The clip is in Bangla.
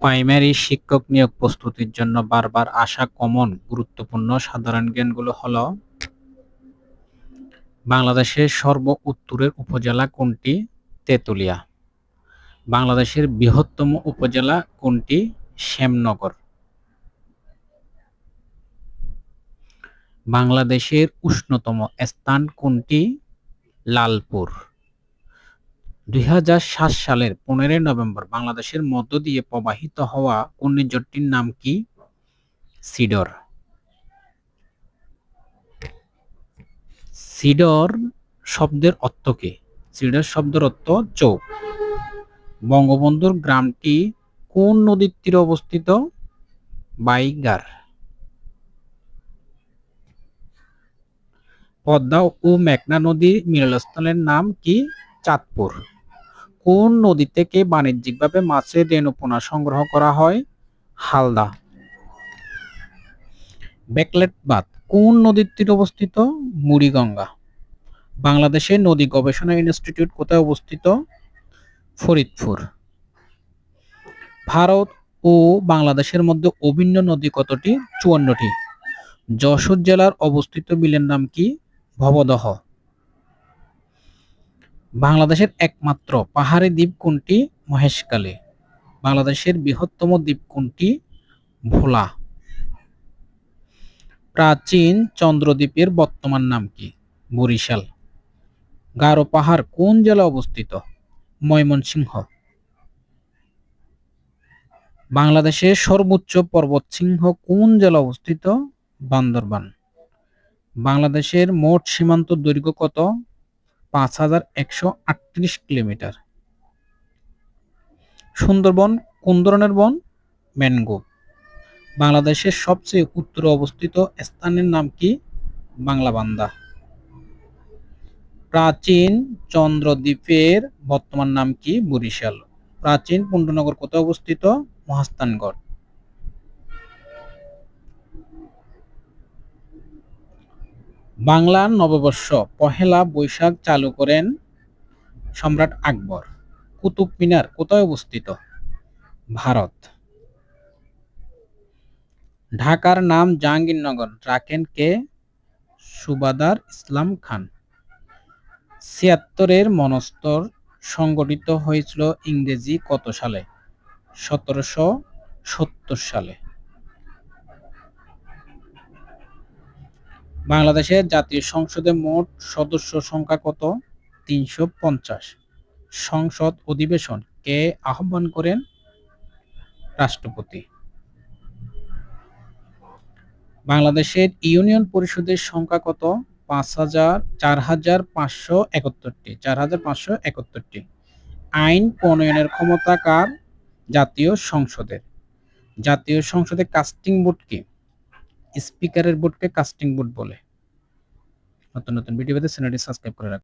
প্রাইমারি শিক্ষক নিয়োগ প্রস্তুতির জন্য বারবার আসা কমন গুরুত্বপূর্ণ সাধারণ জ্ঞানগুলো হলো বাংলাদেশের সর্ব উত্তরের উপজেলা কোনটি? তেঁতুলিয়া। বাংলাদেশের বৃহত্তম উপজেলা কোনটি? শ্যামনগর। বাংলাদেশের উষ্ণতম স্থান কোনটি? লালপুর। দুই হাজার সাত সালের পনেরোই নভেম্বর বাংলাদেশের মধ্য দিয়ে প্রবাহিত হওয়া ঘূর্ণিঝড়টির নাম কি? সিডর। সিডর শব্দের অর্থ কি? সিডর শব্দের অর্থ চোখ। বঙ্গবন্ধুর গ্রামটি কোন নদীর তীরে অবস্থিত? বাইগার। পদ্মা ও মেঘনা নদীর মিলনস্থলের নাম কি? চাঁদপুর। কোন নদী থেকে বাণিজ্যিকভাবে মাছের রেণুপোনা সংগ্রহ করা হয়? হালদা। ব্যাকলেট বাঁধ কোন নদীর তীরে অবস্থিত? মুড়িগঙ্গা। বাংলাদেশের নদী গবেষণা ইনস্টিটিউট কোথায় অবস্থিত? ফরিদপুর। ভারত ও বাংলাদেশের মধ্যে অভিন্ন নদী কতটি? চুয়ান্নটি। যশোর জেলার অবস্থিত বিলের নাম কি? ভবদহ। বাংলাদেশের একমাত্র পাহাড়ি দ্বীপ কোনটি মহেশখালী। বাংলাদেশের বৃহত্তম দ্বীপ কোনটি ভোলা। প্রাচীন চন্দ্রদ্বীপের বর্তমান নাম কি? বরিশাল। গারো পাহাড় কোন জেলা অবস্থিত? ময়মনসিংহ। বাংলাদেশের সর্বোচ্চ পর্বত সিংহ কোন জেলা অবস্থিত? বান্দরবান। বাংলাদেশের মোট সীমান্ত দৈর্ঘ্য কত? পাঁচ হাজার একশো আটত্রিশ কিলোমিটার। সুন্দরবন কোন ধরনের বন? ম্যানগ্রোভ। বাংলাদেশের সবচেয়ে উত্তরে অবস্থিত স্থানের নাম কি? বাংলাবান্ধা প্রাচীন চন্দ্রদ্বীপের বর্তমান নাম কি? বরিশাল। প্রাচীন পুণ্ডনগর কোথায় অবস্থিত? মহাস্থানগড়। বাংলার নববর্ষ পহেলা বৈশাখ চালু করেন সম্রাট আকবর। কুতুব মিনার কোথায় অবস্থিত? ভারত। ঢাকার নাম জাহাঙ্গীরনগর, রাখেন কে? সুবাদার ইসলাম খান। ছিয়াত্তরের মনস্তর সংগঠিত হয়েছিল ইংরেজি কত সালে? সতেরোশো সত্তর সালে। বাংলাদেশের জাতীয় সংসদে মোট সদস্য সংখ্যা কত? তিনশো পঞ্চাশ। সংসদ অধিবেশন কে আহ্বান করেন? রাষ্ট্রপতি। বাংলাদেশের ইউনিয়ন পরিষদের সংখ্যা কত? পাঁচ হাজার, চার হাজার পাঁচশো একাত্তরটি, চার হাজার পাঁচশো একাত্তরটি। আইন প্রণয়নের ক্ষমতা কার? জাতীয় সংসদের। জাতীয় সংসদে কাস্টিং ভোট কি? স্পিকারের বোর্ডকে কাস্টিং বোর্ড বলে। নতুন নতুন ভিডিও পেতে চ্যানেলটি সাবস্ক্রাইব করে রাখুন।